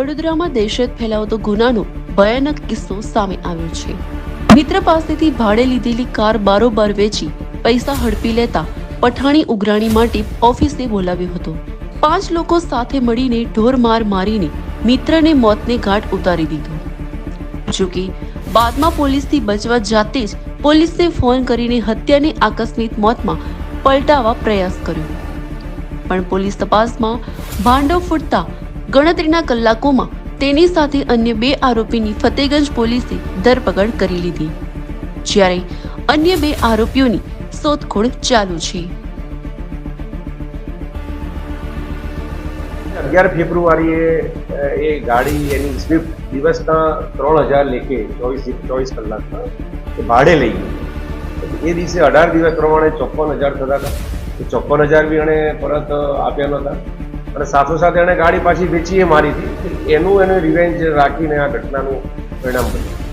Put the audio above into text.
વડોદરામાં દહેશત ફેલાવતો ગુનાનો ભયાનક કિસ્સો સામે આવ્યો છે. મિત્ર પાસેથી ભાડે લીધેલી કાર બારોબાર વેચી પૈસા હડપી લેતા પઠાણી ઉઘરાણી માટે ઓફિસે બોલાવ્યો હતો. પાંચ લોકો સાથે મળીને ઢોર માર મારીને મિત્રને મોતને ઘાટ ઉતારી દીધો. જોકે બાદમાં પોલીસથી બચવા જાતે જ પોલીસને ફોન કરીને હત્યાને આકસ્મિક મોતમાં પલટાવા પ્રયાસ કર્યો. પણ પોલીસ તપાસમાં ભાંડો ફૂટતા ગણતરીના કલાકોમાં તેની સાથે અન્ય બે આરોપીની ફતેગંજ પોલીસે ધરપકડ કરી લીધી. જ્યારે અન્ય બે આરોપીઓની શોધખોળ ચાલુ છે. અગિયાર ફેબ્રુઆરીએ એ ગાડી, એની સ્વિફ્ટ દિવસના ત્રણ હજાર લેખે ચોવીસ ચોવીસ કલાકમાં એ ભાડે લઈ ગઈ. એ દિવસે અઢાર દિવસ પ્રમાણે ચોપન હજાર થતા હતા. એ ચોપન હજાર બી એણે પરત આપ્યા નહોતા. અને સાથોસાથ એણે ગાડી પાછી વેચી એ મારી હતી એનું એને રિવેન્જ રાખીને આ ઘટનાનું પરિણામ બન્યું